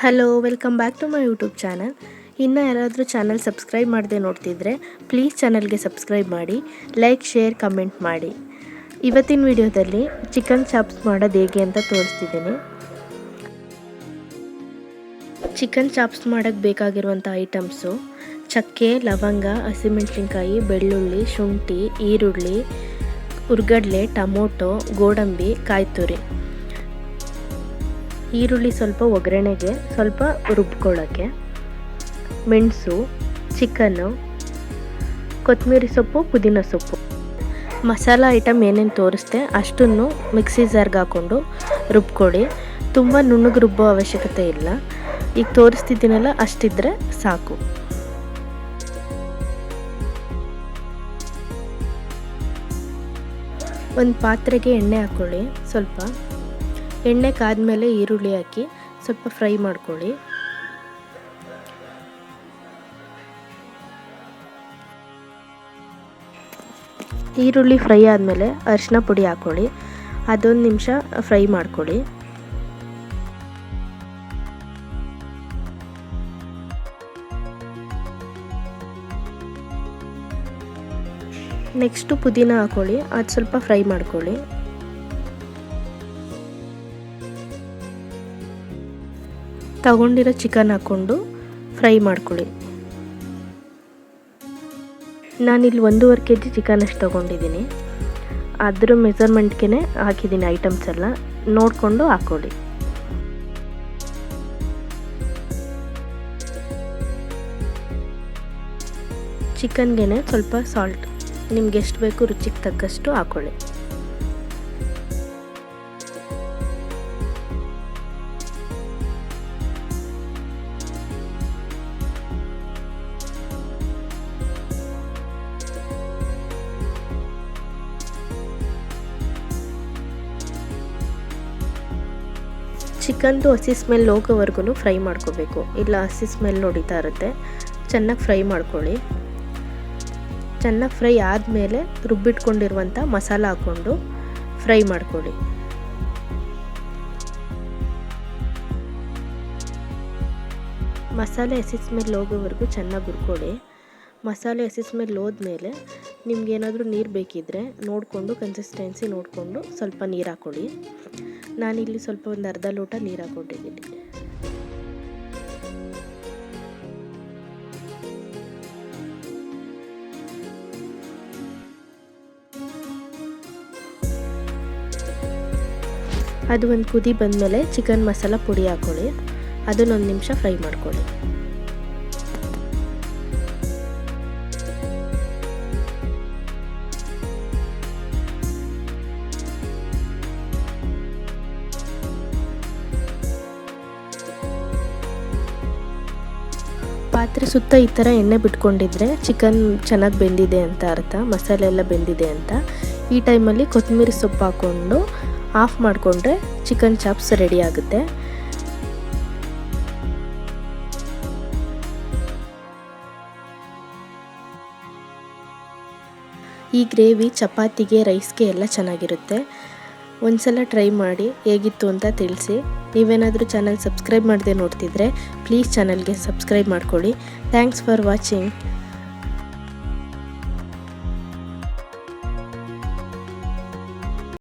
Hello welcome back to my YouTube channel ಇನ್ನು ಯಾರಾದರೂ channel subscribe ಮಾಡದೆ ನೋಡ್ತಿದ್ರೆ ಪ್ಲೀಸ್ ಚಾನಲ್ಗೆ ಸಬ್ಸ್ಕ್ರೈಬ್ ಮಾಡಿ ಲೈಕ್ ಶೇರ್ ಕಮೆಂಟ್ ಮಾಡಿ. ಇವತ್ತಿನ ವಿಡಿಯೋದಲ್ಲಿ ಚಿಕನ್ ಚಾಪ್ಸ್ ಮಾಡೋದು ಹೇಗೆ ಅಂತ ತೋರಿಸ್ತಿದ್ದೀನಿ. ಚಿಕನ್ ಚಾಪ್ಸ್ ಮಾಡೋಕ್ಕೆ ಬೇಕಾಗಿರುವಂಥ ಐಟಮ್ಸು ಚಕ್ಕೆ, ಲವಂಗ, ಹಸಿಮೆಣಸಿನ್ಕಾಯಿ, ಬೆಳ್ಳುಳ್ಳಿ, ಶುಂಠಿ, ಈರುಳ್ಳಿ, ಉರ್ಗಡ್ಲೆ, ಟಮೋಟೊ, ಗೋಡಂಬಿ ಕಾಯಿ ತುರಿ ಈರುಳ್ಳಿ ಸ್ವಲ್ಪ ಒಗ್ಗರಣೆಗೆ, ಸ್ವಲ್ಪ ರುಬ್ಕೊಳ್ಳೋಕ್ಕೆ, ಮೆಣಸು ಚಿಕನ್ನು ಕೊತ್ತಂಬರಿ ಸೊಪ್ಪು, ಪುದೀನ ಸೊಪ್ಪು. ಮಸಾಲ ಐಟಮ್ ಏನೇನು ತೋರಿಸ್ದೆ ಅಷ್ಟನ್ನು ಮಿಕ್ಸಿ ಜಾರ್ಗೆ ಹಾಕ್ಕೊಂಡು ರುಬ್ಕೊಳ್ಳಿ. ತುಂಬ ನುಣ್ಣಗೆ ರುಬ್ಬೋ ಅವಶ್ಯಕತೆ ಇಲ್ಲ. ಈಗ ತೋರಿಸ್ತಿದ್ದೀನಲ್ಲ, ಅಷ್ಟಿದ್ರೆ ಸಾಕು. ಒಂದು ಪಾತ್ರೆಗೆ ಎಣ್ಣೆ ಹಾಕ್ಕೊಳ್ಳಿ ಸ್ವಲ್ಪ. ಎಣ್ಣೆ ಕಾದ್ಮೇಲೆ ಈರುಳ್ಳಿ ಹಾಕಿ ಸ್ವಲ್ಪ ಫ್ರೈ ಮಾಡ್ಕೊಳ್ಳಿ. ಈರುಳ್ಳಿ ಫ್ರೈ ಆದಮೇಲೆ ಅರಿಶಿನ ಪುಡಿ ಹಾಕ್ಕೊಳ್ಳಿ ಅದೊಂದು ನಿಮಿಷ ಫ್ರೈ ಮಾಡ್ಕೊಳ್ಳಿ. ನೆಕ್ಸ್ಟು ಪುದೀನ ಹಾಕ್ಕೊಳ್ಳಿ ಅದು ಸ್ವಲ್ಪ ಫ್ರೈ ಮಾಡ್ಕೊಳ್ಳಿ. ತಗೊಂಡಿರೋ ಚಿಕನ್ ಹಾಕ್ಕೊಂಡು ಫ್ರೈ ಮಾಡ್ಕೊಳ್ಳಿ. ನಾನಿಲ್ಲಿ ಒಂದೂವರೆ ಕೆ ಜಿ ಚಿಕನ್ ಅಷ್ಟು ತೊಗೊಂಡಿದ್ದೀನಿ. ಅದ್ರ ಮೆಸರ್ಮೆಂಟ್ಗೆ ಹಾಕಿದ್ದೀನಿ ಐಟಮ್ಸ್ ಎಲ್ಲ. ನೋಡಿಕೊಂಡು ಹಾಕ್ಕೊಳ್ಳಿ. ಚಿಕನ್ಗೆ ಸ್ವಲ್ಪ ಸಾಲ್ಟ್ ನಿಮ್ಗೆ ಎಷ್ಟು ಬೇಕು ರುಚಿಗೆ ತಕ್ಕಷ್ಟು ಹಾಕ್ಕೊಳ್ಳಿ. ಚಿಕನ್ದು ಹಸಿ ಸ್ಮೆಲ್ ಹೋಗೋವರೆಗೂ ಫ್ರೈ ಮಾಡ್ಕೋಬೇಕು. ಇಲ್ಲ ಹಸಿ ಸ್ಮೆಲ್ ಹೊಡಿತಾ ಇರುತ್ತೆ. ಚೆನ್ನಾಗಿ ಫ್ರೈ ಮಾಡ್ಕೊಳ್ಳಿ. ಚೆನ್ನಾಗಿ ಫ್ರೈ ಆದಮೇಲೆ ರುಬ್ಬಿಟ್ಕೊಂಡಿರುವಂಥ ಮಸಾಲ ಹಾಕ್ಕೊಂಡು ಫ್ರೈ ಮಾಡ್ಕೊಳ್ಳಿ. ಮಸಾಲೆ ಹಸಿ ಸ್ಮೆಲ್ ಹೋಗೋವರೆಗೂ ಚೆನ್ನಾಗಿ ಹುರ್ಕೊಳ್ಳಿ. ಮಸಾಲೆ ಹಸಿ ಸ್ಮೆಲ್ ಹೋದ್ಮೇಲೆ ನಿಮ್ಗೇನಾದರೂ ನೀರು ಬೇಕಿದ್ದರೆ ನೋಡಿಕೊಂಡು ಕನ್ಸಿಸ್ಟೆನ್ಸಿ ನೋಡಿಕೊಂಡು ಸ್ವಲ್ಪ ನೀರು ಹಾಕ್ಕೊಳ್ಳಿ ನಾನಿಲ್ಲಿ ಸ್ವಲ್ಪ ಒಂದು ಅರ್ಧ ಲೋಟ ನೀರು ಹಾಕ್ಕೊಂಡಿದ್ದೀನಿ. ಅದು ಒಂದು ಕುದಿ ಬಂದಮೇಲೆ ಚಿಕನ್ ಮಸಾಲ ಪುಡಿ ಹಾಕ್ಕೊಳ್ಳಿ ಅದನ್ನೊಂದು ನಿಮಿಷ ಫ್ರೈ ಮಾಡ್ಕೊಳ್ಳಿ. ಪಾತ್ರೆ ಸುತ್ತ ಈ ಥರ ಎಣ್ಣೆ ಬಿಟ್ಕೊಂಡಿದ್ರೆ ಚಿಕನ್ ಚೆನ್ನಾಗಿ ಬೆಂದಿದೆ ಅಂತ ಅರ್ಥ ಮಸಾಲೆ ಎಲ್ಲ ಬೆಂದಿದೆ ಅಂತ. ಈ ಟೈಮಲ್ಲಿ ಕೊತ್ತಂಬರಿ ಸೊಪ್ಪು ಹಾಕ್ಕೊಂಡು ಆಫ್ ಮಾಡಿಕೊಂಡ್ರೆ ಚಿಕನ್ ಚಾಪ್ಸ್ ರೆಡಿ ಆಗುತ್ತೆ. ಈ ಗ್ರೇವಿ, ಚಪಾತಿಗೆ ರೈಸ್ಗೆ ಎಲ್ಲ ಚೆನ್ನಾಗಿರುತ್ತೆ. ಒಂದ್ಸಲ ಟ್ರೈ ಮಾಡಿ, ಹೇಗಿತ್ತು ಅಂತ ತಿಳಿಸಿ. ನೀವೇನಾದರೂ ಚಾನಲ್ ಸಬ್ಸ್ಕ್ರೈಬ್ ಮಾಡದೆ ನೋಡ್ತಿದ್ರೆ, ಪ್ಲೀಸ್ ಚಾನಲ್ಗೆ ಸಬ್ಸ್ಕ್ರೈಬ್ ಮಾಡ್ಕೊಳ್ಳಿ. Thanks for watching.